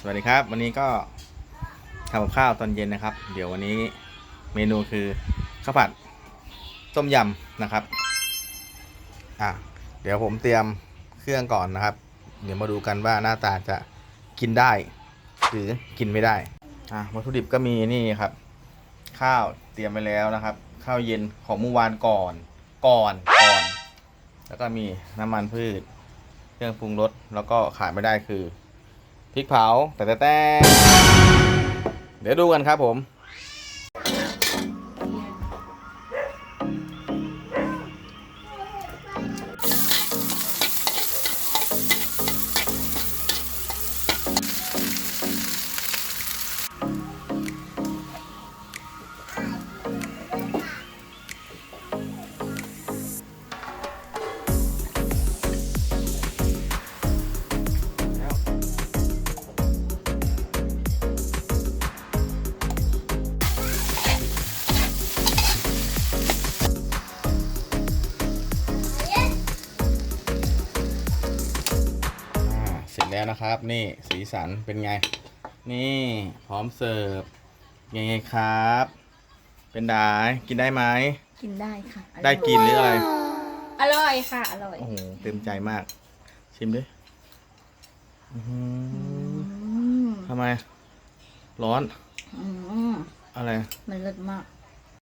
สวัสดีครับ วันนี้ก็ทำกับข้าวตอนเย็นนะครับ เดี๋ยววันนี้เมนูคือข้าวผัดต้มยำนะครับ อะเดี๋ยวผมเตรียมเครื่องก่อนนะครับ เดี๋ยวมาดูกันว่าหน้าตาจะกินได้ หรือกินไม่ได้ อะวัตถุดิบก็มีนี่ครับ ข้าวเตรียมไปแล้วนะครับ ข้าวเย็นของเมื่อวานก่อนก่อนก่อน แล้วก็มีน้ำมันพืช เครื่องปรุงรสแล้วก็ขาดไม่ได้คือ พริกเผาแต่แต่แต่เดี๋ยวดูกันครับผม จแล้วนะครับ นี่สีสันเป็นไง นี่พร้อมเสิร์ฟยังไงครับ เป็นดากินได้ไหมกินได้ค่ะได้กินหรืออะไรอร่อยค่ะ อร่อย โอ้โหเต็มใจมาก ชิมดิอื้อหืออืมทำไม ร้อนอืมอะไรมันเลิศมาก